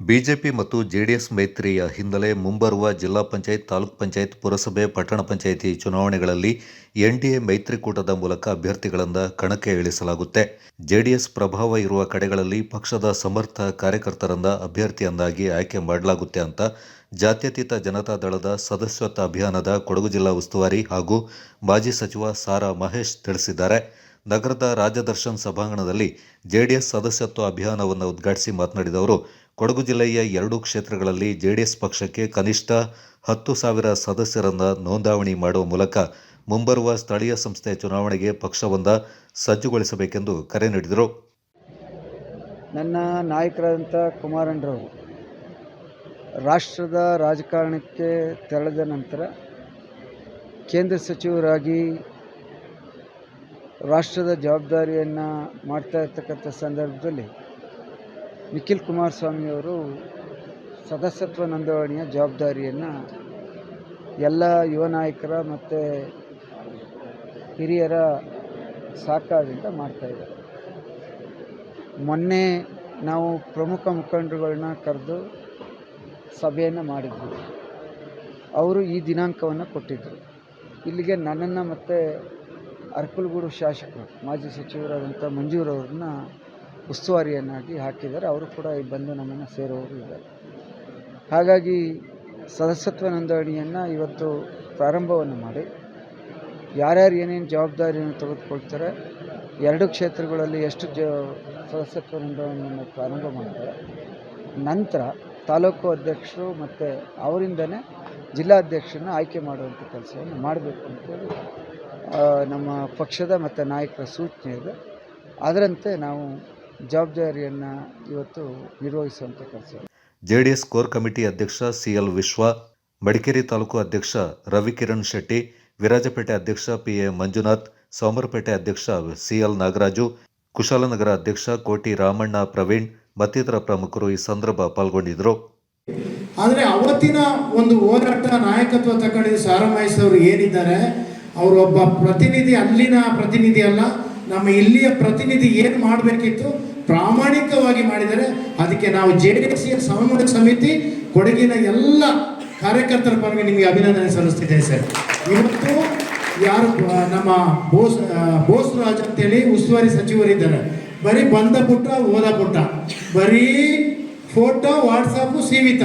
BJP ಮತ್ತು JDS ಮೈತ್ರಿಯ ಹಿನ್ನೆಲೆ ಮುಂಬರುವ ಜಿಲ್ಲಾ ಪಂಚಾಯತ್, ತಾಲೂಕ್ ಪಂಚಾಯತ್, ಪುರಸಭೆ, ಪಟ್ಟಣ ಪಂಚಾಯಿತಿ ಚುನಾವಣೆಗಳಲ್ಲಿ ಎನ್ಡಿಎ ಮೈತ್ರಿಕೂಟದ ಮೂಲಕ ಅಭ್ಯರ್ಥಿಗಳನ್ನು ಕಣಕ್ಕೆ ಇಳಿಸಲಾಗುತ್ತೆ. ಜೆಡಿಎಸ್ ಪ್ರಭಾವ ಇರುವ ಕಡೆಗಳಲ್ಲಿ ಪಕ್ಷದ ಸಮರ್ಥ ಕಾರ್ಯಕರ್ತರನ್ನ ಅಭ್ಯರ್ಥಿಯನ್ನಾಗಿ ಆಯ್ಕೆ ಮಾಡಲಾಗುತ್ತೆ ಅಂತ ಜಾತ್ಯತೀತ ಜನತಾ ದಳದ ಸದಸ್ಯತ್ವ ಅಭಿಯಾನದ ಕೊಡಗು ಜಿಲ್ಲಾ ಉಸ್ತುವಾರಿ ಹಾಗೂ ಮಾಜಿ ಸಚಿವ ಸಾರಾ ಮಹೇಶ್ ತಿಳಿಸಿದ್ದಾರೆ. ನಗರದ ರಾಜದರ್ಶನ್ ಸಭಾಂಗಣದಲ್ಲಿ ಜೆಡಿಎಸ್ ಸದಸ್ಯತ್ವ ಅಭಿಯಾನವನ್ನು ಉದ್ಘಾಟಿಸಿ ಮಾತನಾಡಿದ ಅವರು ಕೊಡಗು ಜಿಲ್ಲೆಯ ಎರಡೂ ಕ್ಷೇತ್ರಗಳಲ್ಲಿ ಜೆಡಿಎಸ್ ಪಕ್ಷಕ್ಕೆ ಕನಿಷ್ಠ ಹತ್ತು ಸಾವಿರ ಸದಸ್ಯರನ್ನು ನೋಂದಾವಣಿ ಮಾಡುವ ಮೂಲಕ ಮುಂಬರುವ ಸ್ಥಳೀಯ ಸಂಸ್ಥೆ ಚುನಾವಣೆಗೆ ಪಕ್ಷವೊಂದ ಸಜ್ಜುಗೊಳಿಸಬೇಕೆಂದು ಕರೆ ನೀಡಿದರು. ನನ್ನ ನಾಯಕರಾದಂಥ ಕುಮಾರಣ್ಣರವರು ರಾಷ್ಟ್ರದ ರಾಜಕಾರಣಕ್ಕೆ ತೆರಳಿದ ನಂತರ ಕೇಂದ್ರ ಸಚಿವರಾಗಿ ರಾಷ್ಟ್ರದ ಜವಾಬ್ದಾರಿಯನ್ನು ಮಾಡ್ತಾ ಇರ್ತಕ್ಕಂಥ ಸಂದರ್ಭದಲ್ಲಿ ನಿಖಿಲ್ ಕುಮಾರಸ್ವಾಮಿಯವರು ಸದಸ್ಯತ್ವ ನೋಂದಣಿಯ ಜವಾಬ್ದಾರಿಯನ್ನು ಎಲ್ಲ ಯುವ ನಾಯಕರ ಮತ್ತು ಹಿರಿಯರ ಸಹಕಾರದಿಂದ ಮಾಡ್ತಾಯಿದ್ದಾರೆ ಮೊನ್ನೆ ನಾವು ಪ್ರಮುಖ ಮುಖಂಡರುಗಳನ್ನ ಕರೆದು ಸಭೆಯನ್ನು ಮಾಡಿದ್ವಿ. ಅವರು ಈ ದಿನಾಂಕವನ್ನು ಕೊಟ್ಟಿದ್ದರು ಇಲ್ಲಿಗೆ ನನ್ನನ್ನು ಮತ್ತು ಅರ್ಕಲ್ಗೂಡು ಶಾಸಕರು, ಮಾಜಿ ಸಚಿವರಾದಂಥ ಮಂಜೂರವ್ರನ್ನ ಉಸ್ತುವಾರಿಯನ್ನಾಗಿ ಹಾಕಿದ್ದಾರೆ. ಅವರು ಕೂಡ ಈ ಬಂದು ನಮ್ಮನ್ನು ಸೇರೋರು ಇದ್ದಾರೆ. ಹಾಗಾಗಿ ಸದಸ್ಯತ್ವ ನೋಂದಣಿಯನ್ನು ಇವತ್ತು ಪ್ರಾರಂಭವನ್ನು ಮಾಡಿ, ಯಾರ್ಯಾರು ಏನೇನು ಜವಾಬ್ದಾರಿಯನ್ನು ತೆಗೆದುಕೊಳ್ತಾರೆ, ಎರಡು ಕ್ಷೇತ್ರಗಳಲ್ಲಿ ಎಷ್ಟು ಜ, ಸದಸ್ಯತ್ವ ನೋಂದಣಿಯನ್ನು ಪ್ರಾರಂಭ ಮಾಡ್ತಾರೆ ನಂತರ ತಾಲೂಕು ಅಧ್ಯಕ್ಷರು ಮತ್ತು ಅವರಿಂದನೇ ಜಿಲ್ಲಾಧ್ಯಕ್ಷರನ್ನ ಆಯ್ಕೆ ಮಾಡುವಂಥ ಕೆಲಸವನ್ನು ಮಾಡಬೇಕು ಅಂತೇಳಿ ನಮ್ಮ ಪಕ್ಷದ ಮತ್ತು ನಾಯಕರ ಸೂಚನೆ ಇದೆ. ಅದರಂತೆ ನಾವು ಜವಾಬ್ದಾರಿಯನ್ನು ಇವತ್ತು ನಿರ್ವಹಿಸುವಂಥ ಕೆಲಸ. ಜೆಡಿಎಸ್ ಕೋರ್ ಕಮಿಟಿ ಅಧ್ಯಕ್ಷ ಸಿಎಲ್ ವಿಶ್ವ ಮಡಿಕೇರಿ ತಾಲೂಕು ಅಧ್ಯಕ್ಷ ರವಿಕಿರಣ್ ಶೆಟ್ಟಿ ವಿರಾಜಪೇಟೆ ಅಧ್ಯಕ್ಷ ಪಿಎ ಮಂಜುನಾಥ್ ಸೋಮರಪೇಟೆ ಅಧ್ಯಕ್ಷ ಸಿಎಲ್ ನಾಗರಾಜು ಕುಶಾಲನಗರ ಅಧ್ಯಕ್ಷ ಕೋಟಿ ರಾಮಣ್ಣ ಪ್ರವೀಣ್ ಮತ್ತಿತರ ಪ್ರಮುಖರು ಈ ಸಂದರ್ಭ ಪಾಲ್ಗೊಂಡಿದ್ದರು. ಆದರೆ ಅವತ್ತಿನ ಒಂದು ಹೋರಾಟ ನಾಯಕತ್ವ ತಗೊಂಡಿದ್ದ ಸಾರಮಹೇಶ್ ಅವರು ಏನಿದ್ದಾರೆ ಅವರು ಒಬ್ಬ ಪ್ರತಿನಿಧಿ ಅಲ್ಲಿನ ಪ್ರತಿನಿಧಿ ಅಲ್ಲ ನಮ್ಮ ಇಲ್ಲಿಯ ಪ್ರತಿನಿಧಿ ಏನು ಮಾಡಬೇಕಿತ್ತು ಪ್ರಾಮಾಣಿಕವಾಗಿ ಮಾಡಿದರೆ ಅದಕ್ಕೆ ನಾವು ಜೆ ಡಿ ಎಸ್ ಸಮನ್ವಯ ಸಮಿತಿ, ಕೊಡಗಿನ ಎಲ್ಲ ಕಾರ್ಯಕರ್ತರ ಪರವಾಗಿ ನಿಮಗೆ ಅಭಿನಂದನೆ ಸಲ್ಲಿಸ್ತಿದ್ದೇನೆ ಸರ್. ಇವತ್ತು ಯಾರು ನಮ್ಮ ಬೋಸ್ ಬೋಸ್ ರಾಜ್ ಅಂತೇಳಿ ಉಸ್ತುವಾರಿ ಸಚಿವರಿದ್ದಾರೆ ಬರೀ ಬಂದ ಪುಟ್ಟ, ಓದ ಪುಟ್ಟ. ಬರೀ ಫೋಟೋ ವಾಟ್ಸಪ್ಪು ಸೀಮಿತ